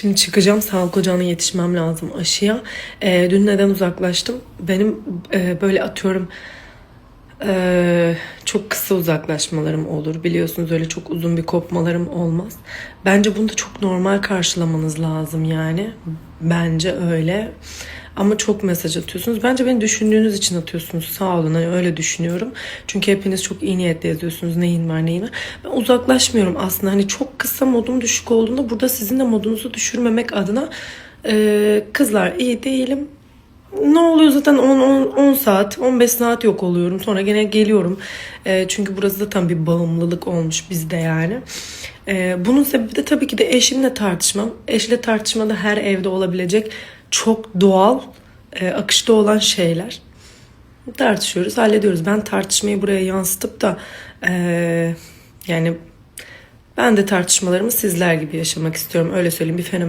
Şimdi çıkacağım sağlık ocağına yetişmem lazım aşıya. Ee, dün neden uzaklaştım? Benim e, böyle atıyorum e, çok kısa uzaklaşmalarım olur. Biliyorsunuz öyle çok uzun bir kopmalarım olmaz. Bence bunu da çok normal karşılamanız lazım yani. Bence öyle. Ama çok mesaj atıyorsunuz. Bence beni düşündüğünüz için atıyorsunuz. Sağ olun. Hani öyle düşünüyorum. Çünkü hepiniz çok iyi niyetle yazıyorsunuz. Neyin var neyin var. Ben uzaklaşmıyorum aslında. Hani çok kısa modum düşük olduğunda burada sizin de modunuzu düşürmemek adına e, kızlar iyi değilim. Ne oluyor zaten 10, 10, 10 saat 15 saat yok oluyorum sonra gene geliyorum E, çünkü burası da tam bir bağımlılık olmuş bizde yani E, bunun sebebi de tabii ki de eşimle tartışmam eşle tartışma da her evde olabilecek çok doğal e, akışta olan şeyler. Tartışıyoruz hallediyoruz. Ben tartışmayı buraya yansıtıp da e, yani ben de tartışmalarımı sizler gibi yaşamak istiyorum. Öyle söyleyeyim bir fenomen